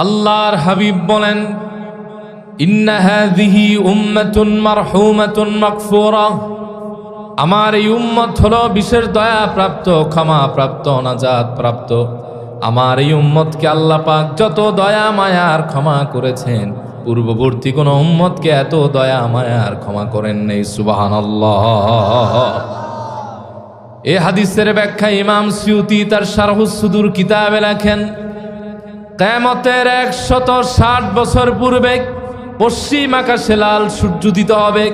আল্লাহর হাবিব বলেন আমার এই উম্মত হলো বিশেষ দয়া প্রাপ্ত ক্ষমা প্রাপ্ত নাজাত প্রাপ্ত আমার এই উম্মতকে আল্লাহ পাক যত দয়া মায়ার ক্ষমা করেছেন, পূর্ববর্তী কোন উম্মতকে এত দয়া মায়ার ক্ষমা করেন নেই সুবাহান এ হাদিসের ব্যাখ্যা ইমাম সিউতি তার সারহুসুদুর কিতাবে লেখেন কেমতের একশত ষাট বছর পূর্বে পশ্চিম আকাশে লাল সূর্য দিতে হবে।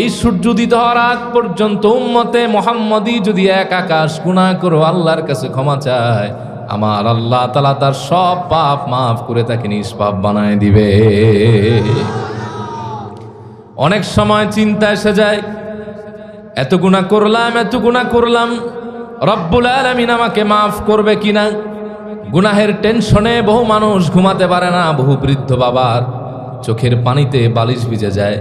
এই সূর্য দিতে হওয়ার আগ পর্যন্ত উম্মতে মোহাম্মদী যদি এক আকাশ গুণা করো, আল্লাহর কাছে ক্ষমা চায়। আমার আল্লাহ তালা তার সব পাপ মাফ করে তাকে নিষ্পাপ বানায় দিবে। অনেক সময় চিন্তা এসে যায়, এত গুণা করলাম, এত গুণা করলাম, রব্বুল আলমিন আমাকে মাফ করবে কিনা? গুনাহের টেনশনে বহু মানুষ ঘুমাতে পারে না, বহু বৃদ্ধ বাবার চোখের পানিতে বালিশ ভিজে যায়।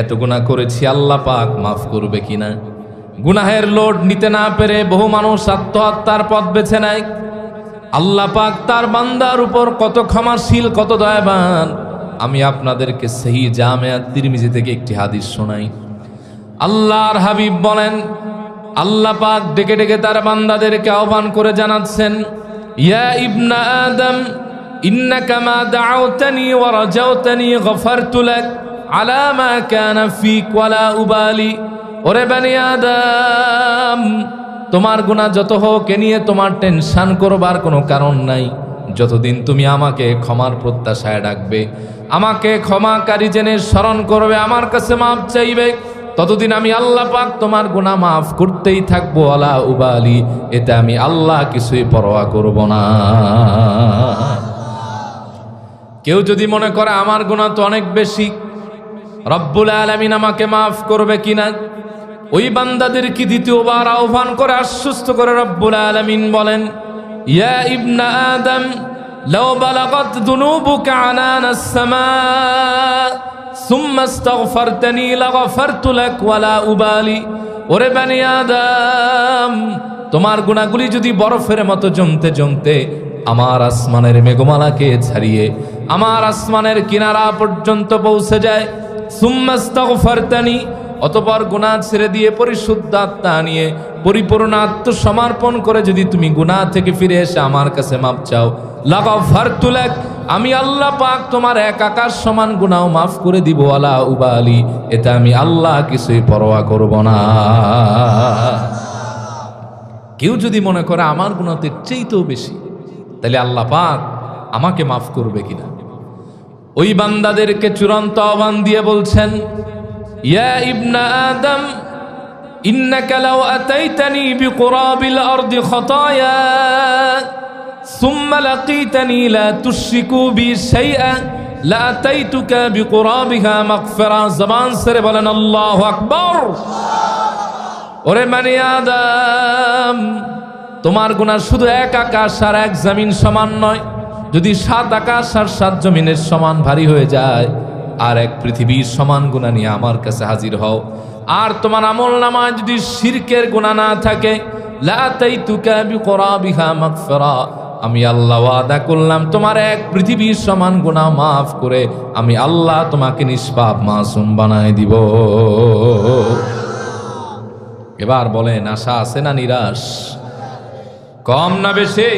এত গুণা করেছি আল্লাহ পাক মাফ করবে কিনা? গুনাহের লোড নিতে না পেরে বহু মানুষ আত্মহত্যার পথ বেছে নেয়। আল্লাহ পাক তার বান্দার উপর কত ক্ষমাশীল, কত দয়াবান। আমি আপনাদেরকে সেই জামে তিরমিজি থেকে একটি হাদিস শোনাই। আল্লাহর হাবিব বলেন, আল্লাহ পাক ডেকে ডেকে তার বান্দাদেরকে আহ্বান করে জানাচ্ছেন ইয়া ইবনা আদম মা দাউতানি ওয়া রাজাউতানি গফারতু লাক, আলা মা কানা ফিক ওয়ালা উবালি। ওরে বানি আদম, তোমার গুণা যত হোক এ নিয়ে তোমার টেনশন করবার কোনো কারণ নাই। যতদিন তুমি আমাকে ক্ষমার প্রত্যাশায় ডাকবে, আমাকে ক্ষমাকারী জেনে স্মরণ করবে, আমার কাছে মাপ চাইবে। ততদিন আমি আল্লাহ পাক তোমার গুনাহ মাফ করতেই থাকবো আলা উবালি এতে আমি আল্লাহ কিছুই পরোয়া করব না কেউ যদি মনে করে আমার গুনাহ তো অনেক বেশি রব্বুল আলামিন আমাকে মাফ করবে কিনা ওই বান্দাদের কি দ্বিতীয়বার আহ্বান করে আশ্বস্ত করে রব্বুল আলামিন বলেন ইয়া ইবনা আদম لو بلغت ذنوبك عنان السماء সুম্মা ইস্তাগফারতানি লাগাফারতু লাক ওয়ালা উবালি। ওরে বানি আদম, তোমার গুণাগুলি যদি বরফের মতো জমতে জমতে আমার আসমানের মেঘমালাকে ছাড়িয়ে, আমার আসমানের কিনারা পর্যন্ত পৌঁছে যায়। সুম্মাস্তাগফারতানি অতপর গুণা ছেড়ে দিয়ে পরিশুদ্ধ আত্মা নিয়ে পরিপূর্ণ আত্মসমর্পণ করে যদি তুমি গুণা থেকে ফিরে এসে আমার কাছে মাপ চাও। লাগাও ফারতুলাক আমি আল্লাহ পাক তোমার এক আকাশ সমান গুনাহ মাফ করে দিব আলা উবালি। এতে আমি আল্লাহ কিছুই পরোয়া করব না। কেউ যদি মনে করে আমার গুণাতে চেয়েতেও বেশি, তাহলে আল্লাহ পাক আমাকে মাফ করবে কিনা? ওই বান্দাদেরকে চূড়ান্ত আহ্বান দিয়ে বলছেন, ইয়া ইবনা আদম, ইন্নাকা লাউ আতাইতানি বিকুরাবিল আরদি খতায়া। ثم لقيتني لا تشركوا بي شيئا لاتيتك بقرابها مغفرة زبان سره বলেন আল্লাহু আকবার ওরে মানি আদম তোমার গুনাহ শুধু এক আকাশ আর এক জমিন সমান নয় যদি সাত আকাশ আর সাত জমিনের সমান ভারী হয়ে যায় আর এক পৃথিবীর সমান গুণা নিয়ে আমার কাছে হাজির হও আর তোমার আমল নামায় যদি শিরকের গুণা না থাকে লাতাই তুকা বিকরাবিহা মাগফিরা আমি আল্লাহ আদা করলাম, তোমার এক পৃথিবীর সমান গুণা মাফ করে আমি আল্লাহ তোমাকে নিষ্পাপ মাসুম বানায় দিব। এবার বলেন, আশা আছে না নিরাশ? কম না বেশি?